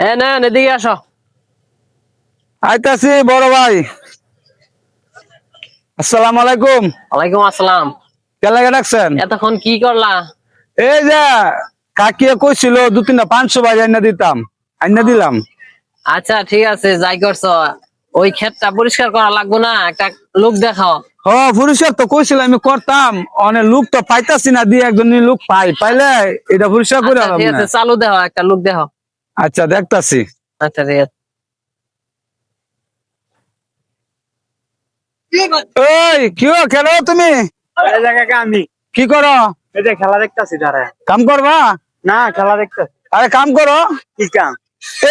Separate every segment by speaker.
Speaker 1: এ না এদিকে আসো।
Speaker 2: আইতাছি বড় ভাই। আসসালামু আলাইকুম।
Speaker 1: ওয়ালাইকুম আসসালাম।
Speaker 2: কে লাগে ডাকছেন?
Speaker 1: এতক্ষণ কি করলা?
Speaker 2: এই যে কাকিয়ে কইছিল দু তিনটা পাঁচশো ভাই আইনা দিতাম আইনা দিলাম।
Speaker 1: আচ্ছা ঠিক আছে যাই করছ। ওই ক্ষেতটা পরিষ্কার করা লাগবে না একটা লোক দেখাও।
Speaker 2: হ পরিষ্কার তো কইছিল আমি করতাম। অনেক লোক তো পাইতাছি না দিয়ে একজন লোক পাই পাইলে এটা পরিষ্কার করে
Speaker 1: আচ্ছা, ঠিক আছে চালু দেহ একটা লোক দেহ
Speaker 2: আচ্ছা দেখতাছি।
Speaker 1: আচ্ছা ঠিক আছে
Speaker 2: ওই কি হো, তুমি?
Speaker 3: আমি।
Speaker 2: কি করো?
Speaker 3: এই যে খেলা দেখতাছি দাঁড়া।
Speaker 2: কাম করবা?
Speaker 3: না খেলা দেখতাছি।
Speaker 2: আরে কাম করো।
Speaker 3: কি কাম?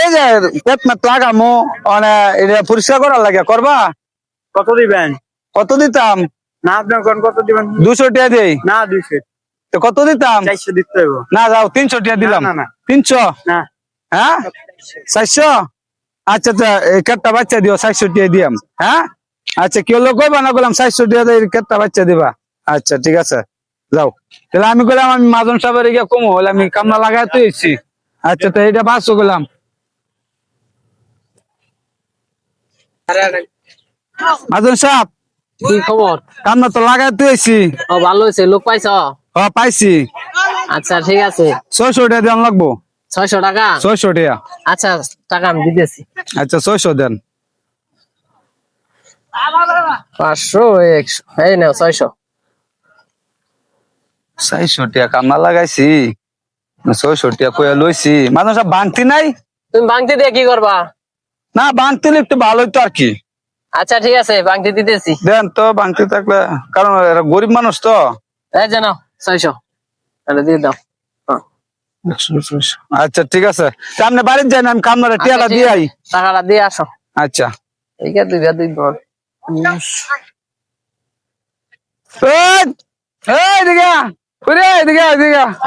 Speaker 2: এই যে পেট মেট লাগামো মানে এটা পরিষ্কার করার লাগে করবা?
Speaker 3: কত দিবেন?
Speaker 2: কত দিতাম?
Speaker 3: না আপনার কোন কত দিবেন?
Speaker 2: দুশো টাকা দেই।
Speaker 3: না দুইশো।
Speaker 2: কত দিতাম?
Speaker 3: চারশো দিতে
Speaker 2: না যাও তিনশো টাকা দিলাম।
Speaker 3: না, না।
Speaker 2: তিনশো?
Speaker 3: না।
Speaker 2: হ্যাঁ? চারশো। আচ্ছা এই কেটটা বাচ্চা দিও চারশো টাকা দিয়াম হ্যাঁ? আচ্ছা কেউ লোক কইবা? না বললাম চারশো টাকা দিয়ে কেটটা বাচ্চা দিবা। আচ্ছা ঠিক আছে। যাও। তাহলে আমি বললাম আমি মাজন সাহেবের গিয়ে কমো হলে আমি কামলা লাগাই তো এসছি আচ্ছা তো এটা পাঁচশো গেলাম মাজন সাহেব
Speaker 1: কি খবর?
Speaker 2: কামলা তো লাগাই তো এসছি
Speaker 1: ও ভালো হয়েছে লোক পাইছ? আচ্ছা ঠিক আছে।
Speaker 2: ছয়শো টাকা দেন লাগবো।
Speaker 1: ছয়শো টাকা?
Speaker 2: ছয়শো টাকা।
Speaker 1: আচ্ছা টাকা আমি দিতেছি।
Speaker 2: আচ্ছা ছয়শো দেন।
Speaker 1: পাঁচশো একশো এই নাও ছয়শো।
Speaker 2: চারশো টাকা কামলা লাগাইছি। ছয়শো টাকা কইয়া লইছি। মাঝে সব বাংতি নাই?
Speaker 1: তুমি বাংতি দিয়ে কি করবা?
Speaker 2: না বাংতি একটু আর কি।
Speaker 1: আচ্ছা ঠিক আছে বাংতি দিতেছি।
Speaker 2: দেন তো বাংতি থাকলে কারণ গরিব মানুষ তো।
Speaker 1: এই জানো ছয়শো। এটা দিয়ে দাও।
Speaker 2: আচ্ছা ঠিক আছে। সামনে বাড়ির যাই না আমি কামলারে
Speaker 1: আচ্ছা, ঠিক
Speaker 2: দিয়ে
Speaker 1: আছে।
Speaker 2: আই।
Speaker 1: টাকাটা দিয়ে আসো।
Speaker 2: আচ্ছা।
Speaker 1: ঠিক আছে দুইটা দুই
Speaker 2: আ।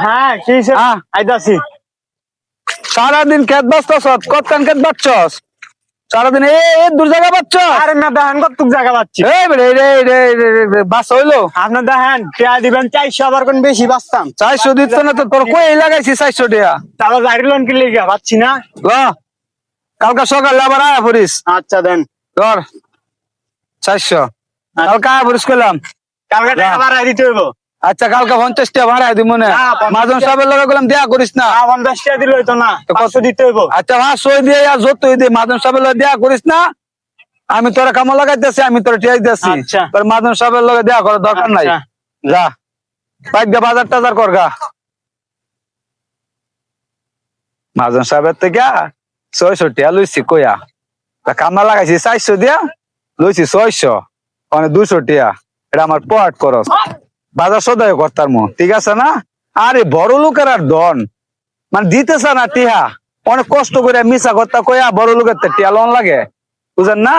Speaker 3: হ্যাঁ
Speaker 2: সারাদিন খেত বাঁচতেছ কত খেত বাঁচছস? সারাদিন এই দূর জায়গা বাঁচছ
Speaker 3: আরে না দেখেন কত জায়গা পাচ্ছি।
Speaker 2: এই রে রে রে রে বাস হইল?
Speaker 3: আপনার দেখেন টিয়া দিবেন চারশো আবার কোন বেশি বাঁচতাম।
Speaker 2: চারশো দিচ্ছ না তো তোর কই লাগাইছি চারশো টাকা?
Speaker 3: তাহলে গাড়ি লোন কিনলে গিয়া পাচ্ছি না।
Speaker 2: কালকে সকালে আবার আয়া পড়িস।
Speaker 3: আচ্ছা দেন।
Speaker 2: ধর চারশো। কালকে আয়া পড়িস করলাম
Speaker 3: কালকে টাকা বাড়াই দিতে হইব।
Speaker 2: আচ্ছা কালকে পঞ্চাশ টাকা ভাড়াই দিব মনে
Speaker 3: না,
Speaker 2: মাজন সাহেবের লগে গেলাম দেয়া করিস না।
Speaker 3: না পঞ্চাশ টাকা দিলে হইতো না
Speaker 2: কত-
Speaker 3: দিতে হইব।
Speaker 2: আচ্ছা সই দিয়ে আর যত দিয়ে মাজন সাহেবের লগে দেয়া করিস না। আমি তোরা কামো লাগাইতেছি আমি তোরা টিয়াই
Speaker 3: আচ্ছা।
Speaker 2: তোর মাজন সাহেবের লগে দেয়া করার দরকার নাই।
Speaker 3: আচ্ছা।
Speaker 2: যা। বাইক দিয়ে বাজার টাজার কর গা। মাজন সাহেবের থেকে ছয়শো টিয়া লইছি কইয়া। কামলা লাগাইছি চারশো দিয়া লইছি ছয়শো মানে দুশো টিয়া। এটা আমার পয়েট খরচ। বাজার সদায় কর্তার মো ঠিক আছে না? আরে বড় লোকের আর দন মানে দিতেছে না টিহা। অনেক কষ্ট করে মিশা কথা কয়া বড় লোকের টিয়া লোন লাগে। বুঝেন না?